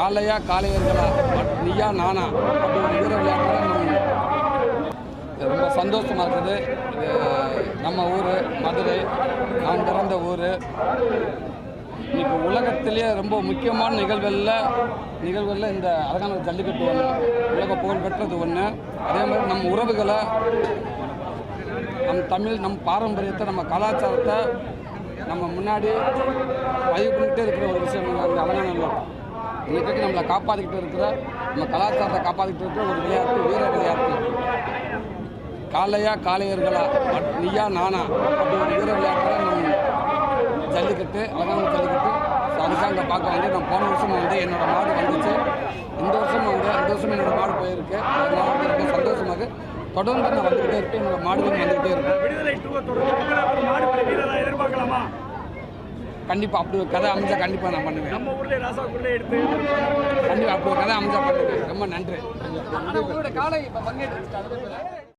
காலையா காலையர்களா பட் நீயா நானா? அப்படி ஒரு வீர விளையாட்டில் நம்ம ரொம்ப சந்தோஷமாக இருக்குது. இது நம்ம ஊர் மதுரை. நான் பிறந்த ஊர். இன்னைக்கு உலகத்திலேயே ரொம்ப முக்கியமான நிகழ்வுகளில் நிகழ்வுகளில் இந்த அழகான ஜல்லிக்கட்டு ஒன்று உலக புகழ் பெற்றது ஒன்று அதே மாதிரி நம்ம உறவுகளை நம் தமிழ் நம் பாரம்பரியத்தை நம்ம கலாச்சாரத்தை நம்ம முன்னாடி பதிவு பண்ணிகிட்டே இருக்கிற ஒரு விஷயம். இந்த அந்த அலங்காநல்லூர் இன்றைக்கு நம்மளை காப்பாற்றிக்கிட்டு இருக்கிற நம்ம கலாச்சாரத்தை காப்பாற்றிக்கிட்டு இருக்கிற ஒரு விளையாட்டு வீர விளையாட்டு. காலையா காளையர்களா நீயா நானா அப்படி ஒரு வீர விளையாட்டில் நம்ம ஜல்லிக்கட்டு அழகான ஜல்லிக்கட்டு ஸோ அதுக்காக அங்கே பார்க்க வந்து நான் போன வருஷம் வந்து என்னோட மாடு வந்துச்சு. இந்த வருஷம் வந்து இந்த வருஷம் என்னோட மாடு போயிருக்கு. அதனால வந்து ரொம்ப சந்தோஷமாக தொடர்ந்து நான் வந்துக்கிட்டே இருப்பேன் என்னோட மாடுகள் வந்துக்கிட்டே இருக்கேன் கண்டிப்பாா அப்படி ஒரு கதை அமைஞ்சா கண்டிப்பாக நான் பண்ணுவேன். நம்ம ஊர்ல எடுத்து கண்டிப்பாக அப்படி ஒரு கதை அமைஞ்சா பண்ணுவேன். ரொம்ப நன்றி. உங்களோட காலை இப்போ பங்கேற்று